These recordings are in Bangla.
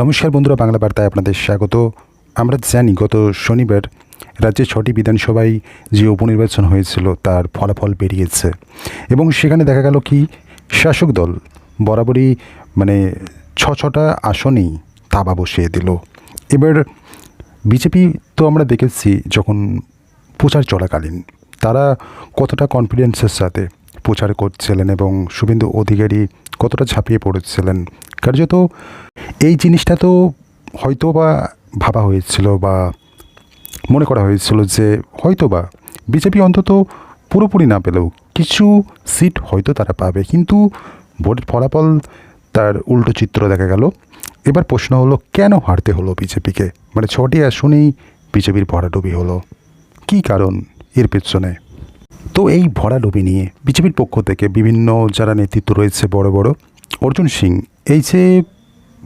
নমস্কার বন্ধুরা, বাংলা বার্তায় আপনাদের স্বাগত। আমরা জানি গত শনিবার রাজ্যে ছটি বিধানসভায় যে উপনির্বাচন হয়েছিল, তার ফলাফল বেরিয়েছে। এবং সেখানে দেখা গেল কি, শাসক দল বরাবরই মানে ছ ছটা আসনেই তাবা বসিয়ে দিল। এবার বিজেপি তো আমরা দেখেছি যখন প্রচার চলাকালীন, তারা কতটা কনফিডেন্সের সাথে প্রচার করছিলেন এবং শুভেন্দু অধিকারী কতটা ঝাঁপিয়ে পড়েছিলেন। কার্যত এই জিনিসটা তো হয়তো বা ভাবা হয়েছিল বা মনে করা হয়েছিল যে হয়তো বা বিজেপি অন্তত পুরোপুরি না পেলেও কিছু সিট হয়তো তারা পাবে। কিন্তু ভোটের ফলাফল তার উল্টো চিত্র দেখা গেল। এবার প্রশ্ন হলো, কেন হারতে হলো বিজেপিকে? মানে ছটি আসনেই বিজেপির ভরাডুবি হলো। কী কারণ এর পেছনে? তো এই ভরাডুবি নিয়ে বিজেপির পক্ষ থেকে বিভিন্ন যারা নেতৃত্ব রয়েছে বড় বড়, অর্জুন সিং, এই যে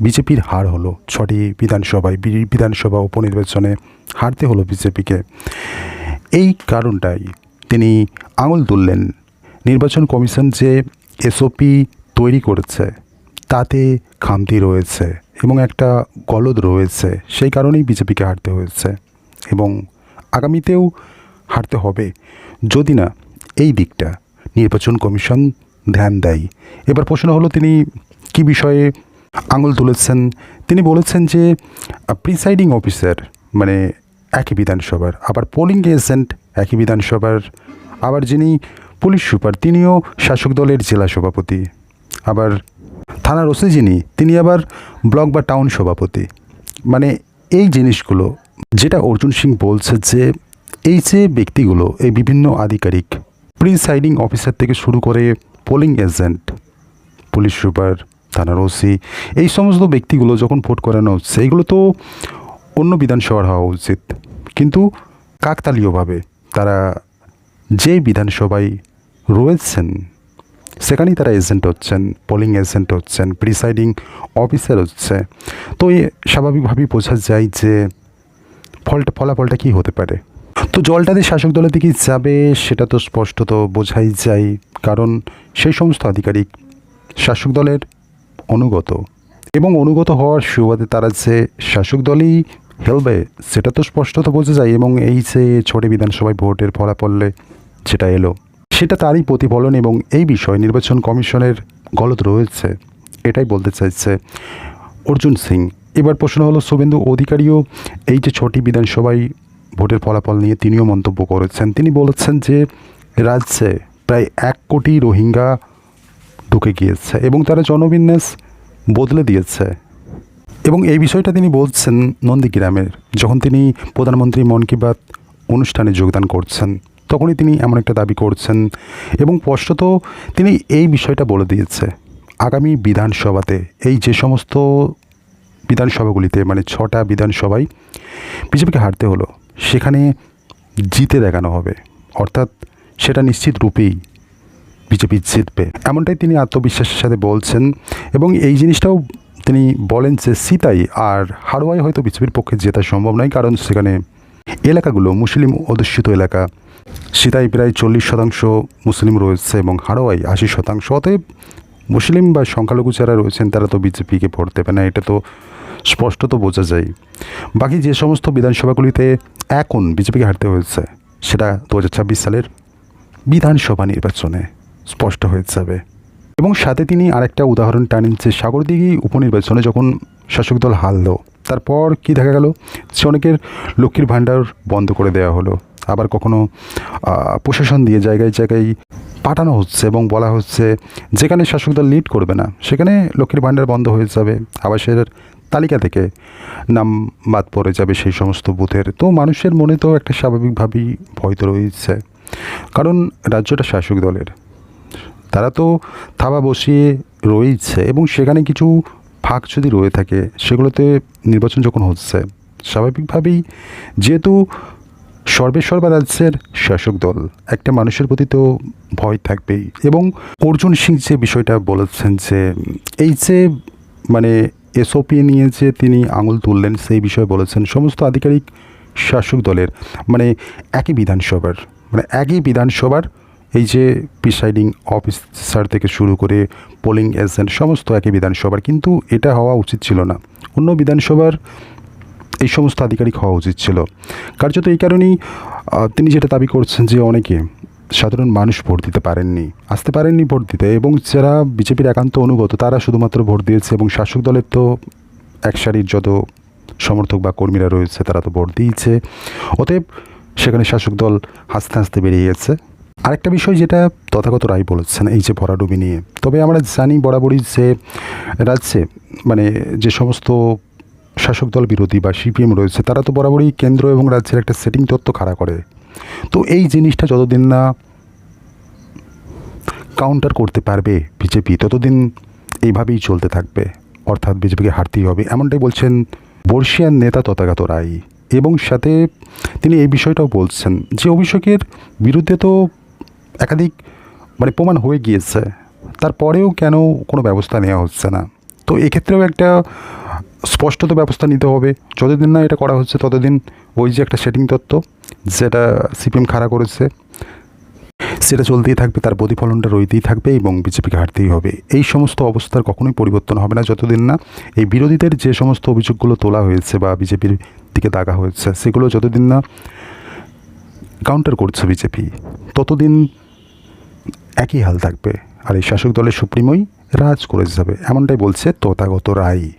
বিজেপির হার হলো ছটি বিধানসভায় বিধানসভা উপনির্বাচনে হারতে হলো বিজেপিকে। এই কারণটাই তিনি আঙুল তুললেন। নির্বাচন কমিশন যে এসওপি তৈরি করেছে, তাতে খামতি রয়েছে এবং একটা গলদ রয়েছে, সেই কারণেই বিজেপিকে হারতে হয়েছে এবং আগামীতেও হারতে হবে। যদি না, এই দিকটা নির্বাচন কমিশন ধ্যান দেয়। এবার প্রশ্ন হলো তিনি কি বিষয়ে আঙুল তুলেছেন। তিনি বলেছেন যে প্রিসাইডিং অফিসার মানে একই বিধানসভার, আবার পোলিং এজেন্ট একই বিধানসভার, আবার যিনি পুলিশ সুপার তিনিও শাসক দলের জেলা সভাপতি। আবার থানার ওসি যিনি, তিনি আবার ব্লক বা টাউন সভাপতি। মানে এই জিনিসগুলো, যেটা অর্জুন সিং বলছে যে, এই যে ব্যক্তিগুলো, এই বিভিন্ন আধিকারিক প্রিসাইডিং অফিসার থেকে শুরু করে পোলিং এজেন্ট পুলিশ সুপার থানার ওসি এই সমস্ত ব্যক্তিগুলো যখন ভোট করানো হচ্ছে এগুলো তো অন্য বিধানসভার হওয়া উচিত। কিন্তু কাকতালীয়ভাবে তারা যে বিধানসভায় রয়েছেন, সেখানেই তারা এজেন্ট হচ্ছেন পোলিং এজেন্ট হচ্ছেন প্রিসাইডিং অফিসার হচ্ছে। তো এ স্বাভাবিকভাবেই বোঝা যায় যে ফলটা, ফলাফলটা কী হতে পারে। তো জলটাতে শাসক দলের দিকে যাবে, সেটা তো স্পষ্টত বোঝাই যায়। কারণ সেই সমস্ত আধিকারিক শাসক দলের অনুগত। এবং অনুগত হওয়ার সুবাদে তারা যে শাসক দলই হেলবে, সেটা তো স্পষ্টত বোঝা যায় এবং এই যে ছোটে বিধানসভায় ভোটের ফলাফলে যেটা এলো। সেটা তারই প্রতিফলন এবং এই বিষয়ে নির্বাচন কমিশনের গলত রয়েছে, এটাই বলতে চাইছে অর্জুন সিং। এবার প্রশ্ন হলো, শুভেন্দু অধিকারীও এই যে ছটি বিধানসভায় ভোটের ফলাফল নিয়ে তিনিও মন্তব্য করেছেন। তিনি বলেছেন যে রাজ্যে প্রায় এক কোটি রোহিঙ্গা ঢুকে গিয়েছে এবং তারা জনবিন্যাস বদলে দিয়েছে। এবং এই বিষয়টা তিনি বলছেন নন্দীগ্রামের যখন তিনি প্রধানমন্ত্রী মন কি বাত অনুষ্ঠানে যোগদান করছেন, তখনই তিনি এমন একটা দাবি করছেন এবং স্পষ্টত তিনি এই বিষয়টা বলে দিয়েছে। আগামী বিধানসভাতে এই যে সমস্ত বিধানসভাগুলিতে মানে ছটা বিধানসভায় বিজেপিকে হারতে হলো, সেখানে জিতে দেখানো হবে। অর্থাৎ সেটা নিশ্চিত রূপেই বিজেপি জিতবে এমনটাই তিনি আত্মবিশ্বাসের সাথে বলছেন এবং এই জিনিসটাও তিনি বলেন যে সিতাই আর হাড়োয়ায় হয়তো বিজেপির পক্ষে জেতা সম্ভব নয়, কারণ সেখানে এলাকাগুলো মুসলিম অধ্যুষিত এলাকা। সিতাই প্রায় চল্লিশ শতাংশ মুসলিম রয়েছে এবং হাড়োয়াই আশি শতাংশ। অতএব মুসলিম বা সংখ্যালঘু যারা রয়েছেন, তারা তো বিজেপিকে ভোট দেবে না, এটা তো স্পষ্টত বোঝা যায়। বাকি যে সমস্ত বিধানসভাগুলিতে এখন বিজেপিকে হারতে হয়েছে, সেটা দু হাজার ছাব্বিশ সালের বিধানসভা নির্বাচনে। স্পষ্ট হয়ে যাবে। এবং সাথে তিনি আরেকটা উদাহরণ টানেন যে সাগরদিঘি উপনির্বাচনে যখন শাসক দল হারলো, তারপর কি দেখা গেল? যে অনেকের লক্ষ্মীর ভাণ্ডার বন্ধ করে দেওয়া হলো। আবার কখনো প্রশাসন দিয়ে জায়গায় জায়গায় পাঠানো হচ্ছে এবং বলা হচ্ছে যেখানে শাসক দল লিড করবে না, সেখানে লক্ষ্মীর ভাণ্ডার বন্ধ হয়ে যাবে। আবাসের তালিকা থেকে নাম বাদ পড়ে যাবে সেই সমস্ত বুথের। তো মানুষের মনে তো একটা স্বাভাবিকভাবেই ভয় তো রয়েছে। কারণ রাজ্যটা শাসক দলের। তারা তো থাবা বসিয়ে রয়েছে এবং সেখানে কিছু ফাঁক যদি রয়ে থাকে, সেগুলোতে নির্বাচন যখন হচ্ছে, স্বাভাবিকভাবেই যেহেতু সর্বেসর্বা রাজ্যের শাসক দল, একটা মানুষের প্রতি তো ভয় থাকবেই। এবং অর্জুন সিং যে বিষয়টা বলেছেন যে, এই যে মানে এসওপি নিয়ে যে তিনি আঙুল তুললেন, সেই বিষয়ে বলেছেন, সমস্ত আধিকারিক শাসক দলের মানে একই বিধানসভার মানে একই বিধানসভার এই যে প্রিসাইডিং অফিসার থেকে শুরু করে পোলিং এজেন্ট সমস্ত একই বিধানসভার, কিন্তু এটা হওয়া উচিত ছিল না। অন্য বিধানসভার এই সমস্ত আধিকারিক হওয়া উচিত ছিল। কার্যত এই কারণেই তিনি যেটা দাবি করছেন যে অনেকে সাধারণ মানুষ ভোট দিতে পারেননি, আসতে পারেননি ভোট দিতে, এবং যারা বিজেপির একান্ত অনুগত, তারা শুধুমাত্র ভোট দিয়েছে এবং শাসক দলের তো এক সারির যত সমর্থক বা কর্মীরা রয়েছে, তারা তো ভোট দিয়েছে। অতএব সেখানে শাসক দল হাসতে হাসতে বেরিয়ে গেছে। আরেকটা বিষয় যেটা তথাগত রায় বলেছেন এই যে ভরাডুবি নিয়ে। তবে আমরা জানি বরাবরই যে রাজ্যে মানে যে সমস্ত শাসক দল বিরোধী বা সিপিএম রয়েছে, তারা তো বরাবরই কেন্দ্র এবং রাজ্যের একটা সেটিং তত্ত্ব খাড়া করে। তো এই জিনিসটা যতদিন না কাউন্টার করতে পারবে বিজেপি, ততদিন এইভাবেই চলতে থাকবে। অর্থাৎ বিজেপিকে হারতেই হবে, এমনটাই বলছেন বর্ষিয়ান নেতা তথাগত রায়। এবং সাথে তিনি এই বিষয়টাও বলছেন যে অভিষেকের বিরুদ্ধে তো একাধিক মানে প্রমাণ হয়ে গিয়েছে। তারপরেও কেন কোনো ব্যবস্থা নেওয়া হচ্ছে না? তো এক্ষেত্রেও একটা স্পষ্টত ব্যবস্থা নিতে হবে। যতদিন না এটা করা হচ্ছে, ততদিন ওই যে একটা সেটিং তত্ত্ব, যেটা সিপিএম খাড়া করেছে, সেটা চলতেই থাকবে, তার প্রতিফলনটা রইতেই থাকবে এবং বিজেপিকে হারতেই হবে। এই সমস্ত অবস্থার কখনোই পরিবর্তন হবে না, যতদিন না এই বিরোধীদের যে সমস্ত অভিযোগগুলো তোলা হয়েছে বা বিজেপির দিকে দাগা হয়েছে, সেগুলো যতদিন না কাউন্টার করছে বিজেপি, ততদিন একই হাল থাকবে। আর এই শাসক দলের সুপ্রিমোই রাজ করে যাবে। এমনটাই বলছে তথাগত রায়।